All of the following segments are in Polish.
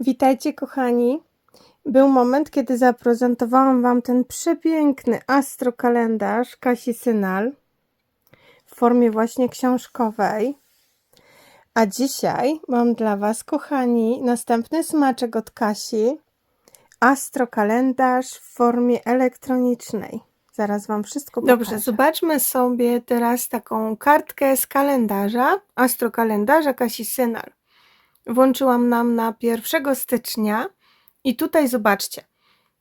Witajcie, kochani. Był moment, kiedy zaprezentowałam Wam ten przepiękny astrokalendarz Kasi Synal w formie właśnie książkowej. A dzisiaj mam dla Was, kochani, następny smaczek od Kasi. Astrokalendarz w formie elektronicznej. Zaraz Wam wszystko pokażę. Dobrze, zobaczmy sobie teraz taką kartkę z kalendarza, astrokalendarza Kasi Synal włączyłam nam na 1 stycznia. I tutaj zobaczcie,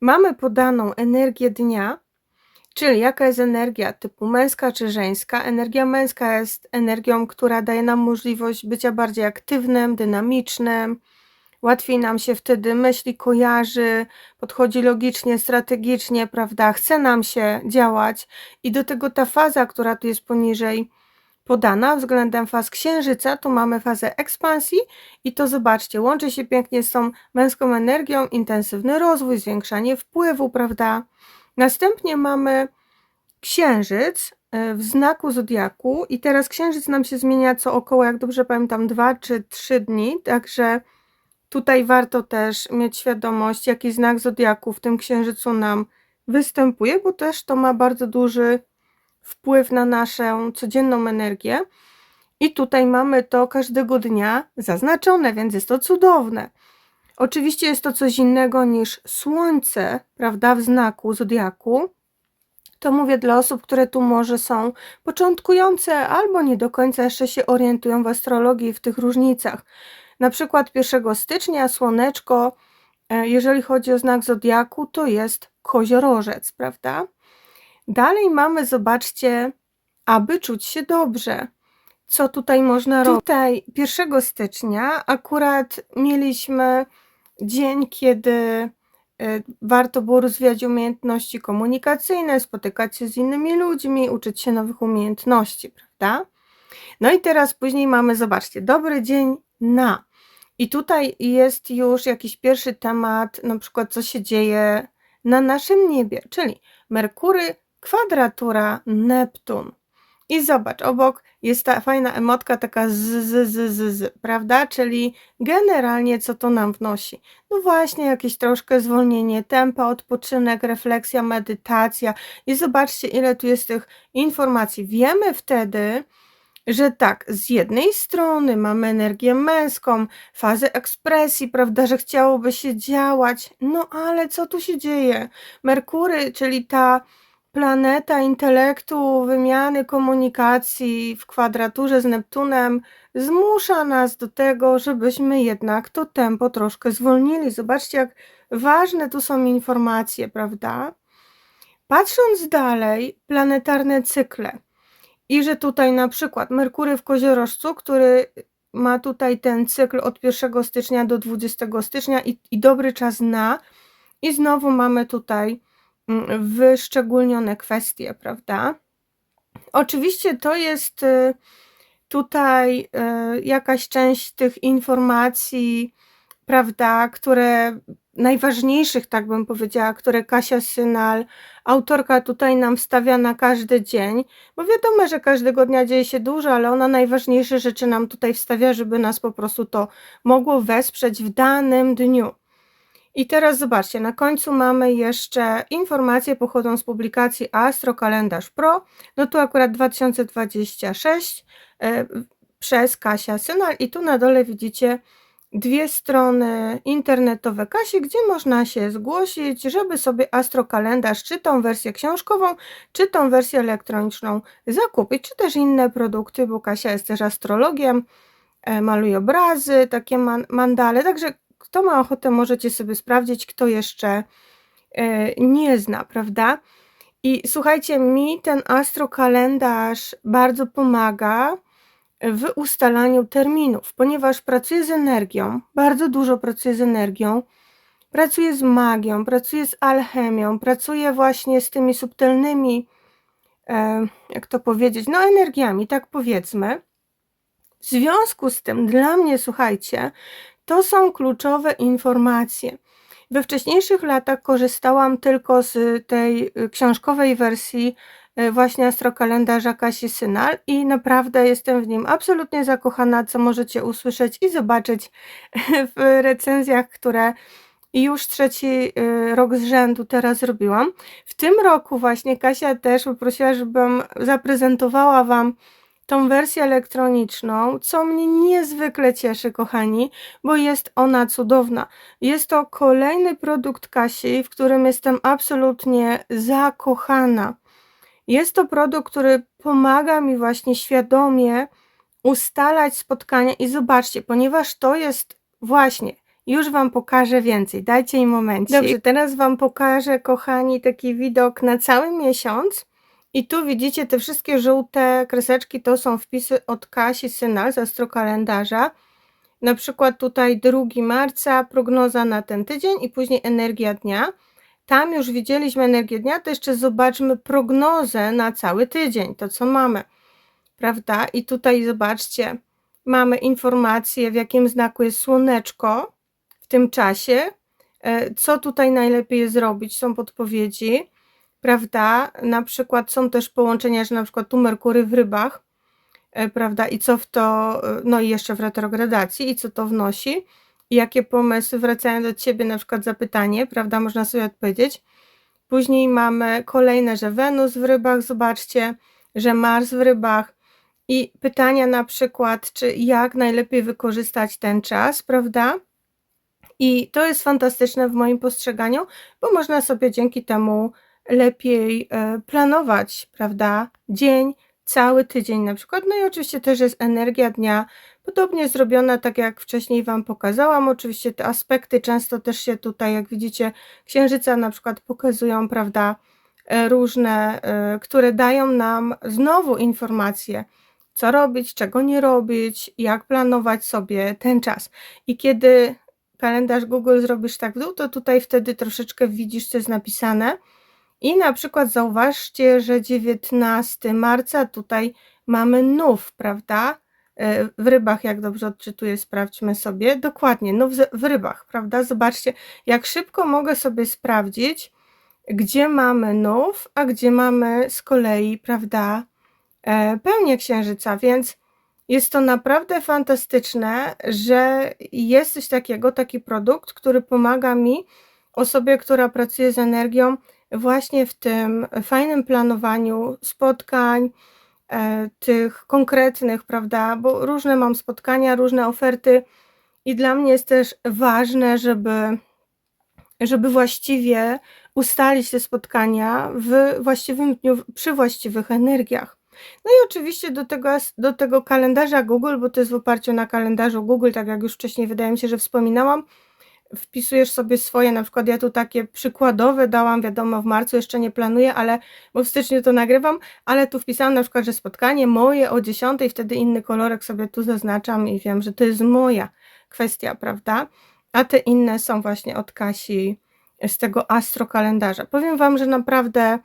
mamy podaną energię dnia, czyli jaka jest energia typu męska czy żeńska. Energia męska jest energią, która daje nam możliwość bycia bardziej aktywnym, dynamicznym, łatwiej nam się wtedy myśli kojarzy, podchodzi logicznie, strategicznie, prawda, chce nam się działać. I do tego ta faza, która tu jest poniżej, podana względem faz księżyca. Tu mamy fazę ekspansji i to zobaczcie, łączy się pięknie z tą męską energią, intensywny rozwój, zwiększanie wpływu, prawda? Następnie mamy księżyc e, w znaku zodiaku i teraz księżyc nam się zmienia co około, jak dobrze pamiętam, 2 czy 3 dni, także tutaj warto też mieć świadomość, jaki znak zodiaku w tym księżycu nam występuje, bo też to ma bardzo duży wpływ na naszą codzienną energię. I tutaj mamy to każdego dnia zaznaczone, więc jest to cudowne. Oczywiście jest to coś innego niż Słońce, prawda, w znaku zodiaku. To mówię dla osób, które tu może są początkujące albo nie do końca jeszcze się orientują w astrologii w tych różnicach. Na przykład 1 stycznia słoneczko, e, jeżeli chodzi o znak zodiaku, to jest koziorożec, prawda? Dalej mamy, zobaczcie, aby czuć się dobrze. Co tutaj można robić? Tutaj 1 stycznia akurat mieliśmy dzień, kiedy y, warto było rozwijać umiejętności komunikacyjne, spotykać się z innymi ludźmi, uczyć się nowych umiejętności, prawda? No i teraz później mamy, zobaczcie, dobry dzień na. I tutaj jest już jakiś pierwszy temat, na przykład co się dzieje na naszym niebie, czyli Merkury kwadratura Neptun. I zobacz, obok jest ta fajna emotka taka z, z, z, z, z, prawda? Czyli generalnie co to nam wnosi? No właśnie jakieś troszkę zwolnienie tempa, odpoczynek, refleksja, medytacja. I zobaczcie, ile tu jest tych informacji. Wiemy wtedy, że tak, z jednej strony mamy energię męską, fazę ekspresji, prawda, że chciałoby się działać, no ale co tu się dzieje? Merkury, czyli ta planeta intelektu, wymiany, komunikacji w kwadraturze z Neptunem zmusza nas do tego, żebyśmy jednak to tempo troszkę zwolnili. Zobaczcie, jak ważne tu są informacje, prawda? Patrząc dalej, planetarne cykle i że tutaj na przykład Merkury w Koziorożcu, który ma tutaj ten cykl od 1 stycznia do 20 stycznia i, i dobry czas na i znowu mamy tutaj wyszczególnione kwestie, prawda? Oczywiście to jest y, tutaj y, jakaś część tych informacji, prawda, które najważniejszych, tak bym powiedziała, które Kasia Synal, autorka tutaj nam wstawia na każdy dzień, bo wiadomo, że każdego dnia dzieje się dużo, ale ona najważniejsze rzeczy nam tutaj wstawia, żeby nas po prostu to mogło wesprzeć w danym dniu. I teraz zobaczcie, na końcu mamy jeszcze informacje pochodzą z publikacji Astro Kalendarz Pro. No tu akurat 2026 e, przez Kasia Synal i tu na dole widzicie dwie strony internetowe Kasi, gdzie można się zgłosić, żeby sobie Astro Kalendarz, czy tą wersję książkową, czy tą wersję elektroniczną zakupić, czy też inne produkty, bo Kasia jest też astrologiem, e, maluje obrazy, takie man mandale, także kto ma ochotę, możecie sobie sprawdzić, kto jeszcze e, nie zna, prawda? I słuchajcie, mi ten astrokalendarz bardzo pomaga w ustalaniu terminów, ponieważ pracuję z energią, bardzo dużo pracuję z energią, pracuję z magią, pracuję z alchemią, pracuję właśnie z tymi subtelnymi, e, jak to powiedzieć, no energiami, tak powiedzmy. W związku z tym, dla mnie, słuchajcie, to są kluczowe informacje. We wcześniejszych latach korzystałam tylko z tej y, książkowej wersji e, właśnie astrokalendarza Kasi Synal i naprawdę jestem w nim absolutnie zakochana, co możecie usłyszeć i zobaczyć w recenzjach, które już trzeci y, rok z rzędu teraz robiłam. W tym roku właśnie Kasia też poprosiła, żebym zaprezentowała Wam tą wersję elektroniczną, co mnie niezwykle cieszy, kochani, bo jest ona cudowna. Jest to kolejny produkt Kasi, w którym jestem absolutnie zakochana. Jest to produkt, który pomaga mi właśnie świadomie ustalać spotkania i zobaczcie, ponieważ to jest właśnie już Wam pokażę więcej. Dajcie mi momencik. Dobrze, teraz Wam pokażę, kochani, taki widok na cały miesiąc. I tu widzicie te wszystkie żółte kreseczki, to są wpisy od Kasi Synal z astrokalendarza. Na przykład tutaj 2 marca, prognoza na ten tydzień i później energia dnia. Tam już widzieliśmy energię dnia, to jeszcze zobaczmy prognozę na cały tydzień, to co mamy, prawda? I tutaj zobaczcie, mamy informację, w jakim znaku jest słoneczko w tym czasie, e, co tutaj najlepiej zrobić, są podpowiedzi prawda? Na przykład są też połączenia, że na przykład tu Merkury w rybach, e, prawda? I co w to, e, no i jeszcze w retrogradacji, i co to wnosi, i jakie pomysły wracają do ciebie, na przykład zapytanie, prawda? Można sobie odpowiedzieć. Później mamy kolejne, że Wenus w rybach, zobaczcie, że Mars w rybach. I pytania na przykład, czy jak najlepiej wykorzystać ten czas, prawda? I to jest fantastyczne w moim postrzeganiu, bo można sobie dzięki temu lepiej e, planować, prawda? Dzień, cały tydzień na przykład. No i oczywiście też jest energia dnia, podobnie zrobiona, tak jak wcześniej Wam pokazałam. Oczywiście te aspekty często też się tutaj, jak widzicie, księżyca na przykład pokazują, prawda? E, różne, e, które dają nam znowu informacje, co robić, czego nie robić, jak planować sobie ten czas. I kiedy kalendarz Google zrobisz tak w dół, to tutaj wtedy troszeczkę widzisz, co jest napisane i na przykład zauważcie, że 19 marca tutaj mamy nów, prawda? E, w rybach, jak dobrze odczytuję, sprawdźmy sobie. Dokładnie, nów w rybach, prawda? Zobaczcie, jak szybko mogę sobie sprawdzić, gdzie mamy nów, a gdzie mamy z kolei, prawda, e, pełnię księżyca, więc jest to naprawdę fantastyczne, że jest coś takiego, taki produkt, który pomaga mi, osobie, która pracuje z energią, właśnie w tym fajnym planowaniu spotkań, e, tych konkretnych, prawda? Bo różne mam spotkania, różne oferty i dla mnie jest też ważne, żeby, żeby właściwie ustalić te spotkania w właściwym dniu, przy właściwych energiach. No i oczywiście do tego, do tego kalendarza Google, bo to jest w oparciu na kalendarzu Google, tak jak już wcześniej wydaje mi się, że wspominałam, wpisujesz sobie swoje, na przykład ja tu takie przykładowe dałam, wiadomo w marcu jeszcze nie planuję, ale bo w styczniu to nagrywam, ale tu wpisałam na przykład, że spotkanie moje o 10, wtedy inny kolorek sobie tu zaznaczam i wiem, że to jest moja kwestia, prawda? A te inne są właśnie od Kasi z tego astro kalendarza. Powiem Wam, że naprawdę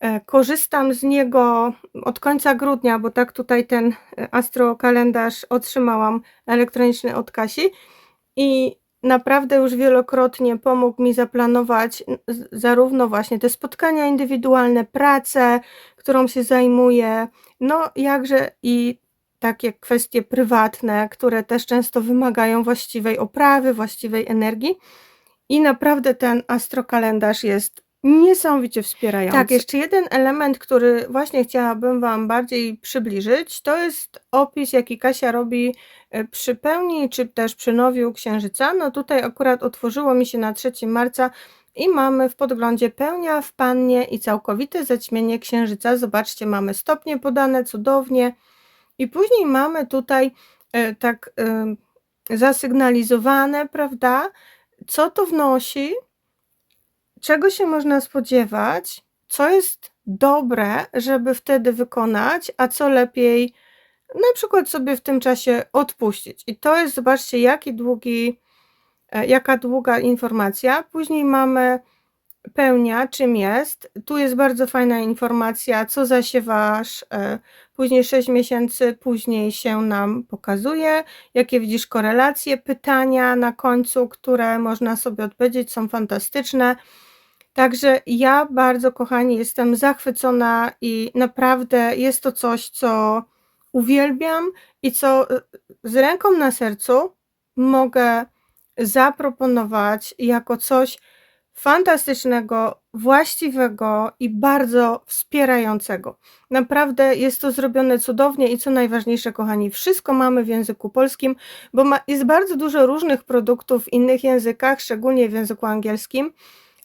e, korzystam z niego od końca grudnia, bo tak tutaj ten e, astro kalendarz otrzymałam elektroniczny od Kasi i naprawdę już wielokrotnie pomógł mi zaplanować zarówno właśnie te spotkania indywidualne, pracę, którą się zajmuję, no jakże i takie kwestie prywatne, które też często wymagają właściwej oprawy, właściwej energii. I naprawdę ten astrokalendarz jest niesamowicie wspierający. Tak, jeszcze jeden element, który właśnie chciałabym Wam bardziej przybliżyć, to jest opis, jaki Kasia robi e, przy pełni, czy też przy nowiu księżyca. No tutaj akurat otworzyło mi się na 3 marca i mamy w podglądzie pełnia w pannie i całkowite zaćmienie księżyca. Zobaczcie, mamy stopnie podane cudownie. I później mamy tutaj e, tak y, zasygnalizowane, prawda, co to wnosi, czego się można spodziewać, co jest dobre, żeby wtedy wykonać, a co lepiej na przykład sobie w tym czasie odpuścić. I to jest, zobaczcie, jaki długi, e, jaka długa informacja. Później mamy pełnia, czym jest. Tu jest bardzo fajna informacja, co zasiewasz. E, później 6 miesięcy później się nam pokazuje, jakie widzisz korelacje, pytania na końcu, które można sobie odpowiedzieć, są fantastyczne. Także ja bardzo, kochani, jestem zachwycona i naprawdę jest to coś, co uwielbiam i co y, z ręką na sercu mogę zaproponować jako coś fantastycznego, właściwego i bardzo wspierającego. Naprawdę jest to zrobione cudownie i co najważniejsze, kochani, wszystko mamy w języku polskim, bo ma, jest bardzo dużo różnych produktów w innych językach, szczególnie w języku angielskim,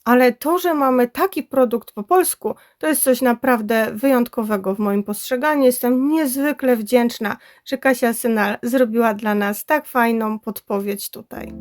ale to, że mamy taki produkt po polsku, to jest coś naprawdę wyjątkowego w moim postrzeganiu. Jestem niezwykle wdzięczna, że Kasia Synal zrobiła dla nas tak fajną podpowiedź tutaj.